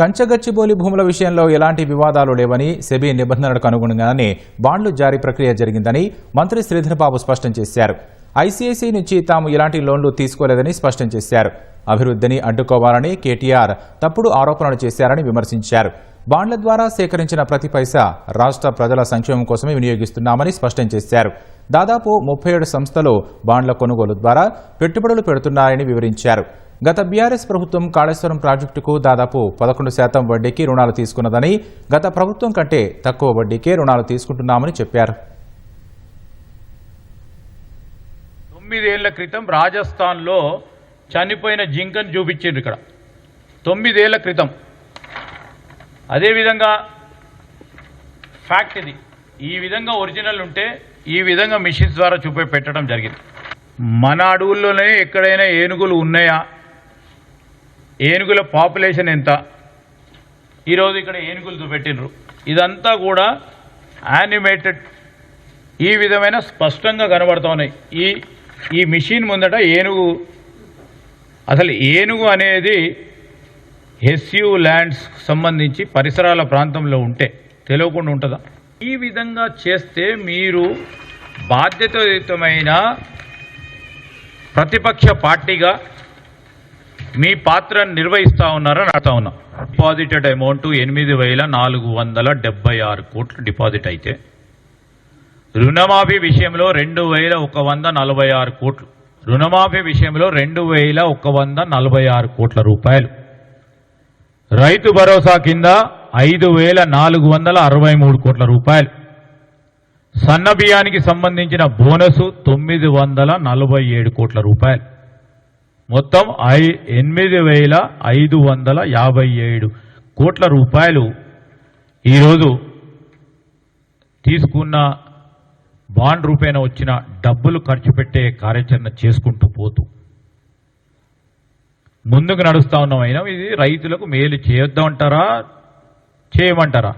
కంచగచ్చిబోలి భూముల విషయంలో ఎలాంటి వివాదాలు లేవని సెబీ నిబంధనలకు అనుగుణంగానే బాండ్లు జారీ ప్రక్రియ జరిగిందని మంత్రి శ్రీధర్బాబు స్పష్టం చేశారు. ఐసీఐసీ నుంచి తాము ఎలాంటి లోన్లు తీసుకోలేదని స్పష్టం చేశారు. అభివృద్ధిని అడ్డుకోవాలని కేటీఆర్ తప్పుడు ఆరోపణలు చేశారని విమర్శించారు. బాండ్ల ద్వారా సేకరించిన ప్రతి పైసా రాష్ట్ర ప్రజల సంక్షేమం కోసమే వినియోగిస్తున్నామని స్పష్టం చేశారు. దాదాపు ముప్పై ఏడు సంస్థలు బాండ్ల కొనుగోలు ద్వారా పెట్టుబడులు పెడుతున్నారని వివరించారు. గత బీఆర్ఎస్ ప్రభుత్వం కాళేశ్వరం ప్రాజెక్టుకు దాదాపు పదకొండు శాతం వడ్డీకి రుణాలు తీసుకున్నదని గత ప్రభుత్వం కంటే తక్కువ వడ్డీకే రుణాలు తీసుకుంటున్నామని చెప్పారు. తొమ్మిదేళ్ళ క్రితం రాజస్థాన్లో చనిపోయిన జింకను చూపించారు ఇక్కడ. తొమ్మిదేళ్ళ క్రితం. అదేవిధంగా ఫ్యాక్ట్ ఇది. ఈ విధంగా ఒరిజినల్ ఉంటే ఈ విధంగా మిషన్స్ ద్వారా చూపి పెట్టడం జరిగింది. మన అడవుల్లోనే ఎక్కడైనా ఏనుగులు ఉన్నాయా? ఏనుగుల పాపులేషన్ ఎంత? ఈరోజు ఇక్కడ ఏనుగులు చూపెట్టినరు ఇదంతా కూడా యానిమేటెడ్. ఈ విధమైన స్పష్టంగా కనబడుతున్నాయి ఈ ఈ మిషన్ ముందట ఏనుగు అసలు ఏనుగు అనేది హెస్యూ ల్యాండ్స్ సంబంధించి పరిసరాల ప్రాంతంలో ఉంటే తెలియకుండా ఉంటుందా? ఈ విధంగా చేస్తే మీరు బాధ్యతాయుతమైన ప్రతిపక్ష పార్టీగా మీ పాత్రను నిర్వహిస్తా ఉన్నారని అడుగుతా ఉన్నా. డిపాజిటెడ్ అమౌంట్ ఎనిమిది వేల నాలుగు వందల డెబ్బై ఆరు కోట్లు డిపాజిట్ అయితే. రుణమాఫీ విషయంలో రెండు వేల ఒక వంద నలభై ఆరు కోట్లు. రుణమాఫీ విషయంలో రెండు వేల ఒక వంద నలభై ఆరు కోట్ల రూపాయలు. రైతు భరోసా కింద ఐదు వేల నాలుగు వందల అరవై మూడు కోట్ల రూపాయలు. సన్న బియ్యానికి సంబంధించిన బోనసు తొమ్మిది వందల నలభై ఏడు కోట్ల రూపాయలు. మొత్తం ఐ ఎనిమిది వేల ఐదు వందల యాభై ఏడు కోట్ల రూపాయలు ఈరోజు తీసుకున్న బాండ్ రూపేణ వచ్చిన డబ్బులు ఖర్చు పెట్టే కార్యాచరణ చేసుకుంటూ పోతూ. ముందుకు నడుస్తూ ఉన్నాం అయినా ఇది రైతులకు మేలు చేయొద్దామంటారా చేయమంటారా?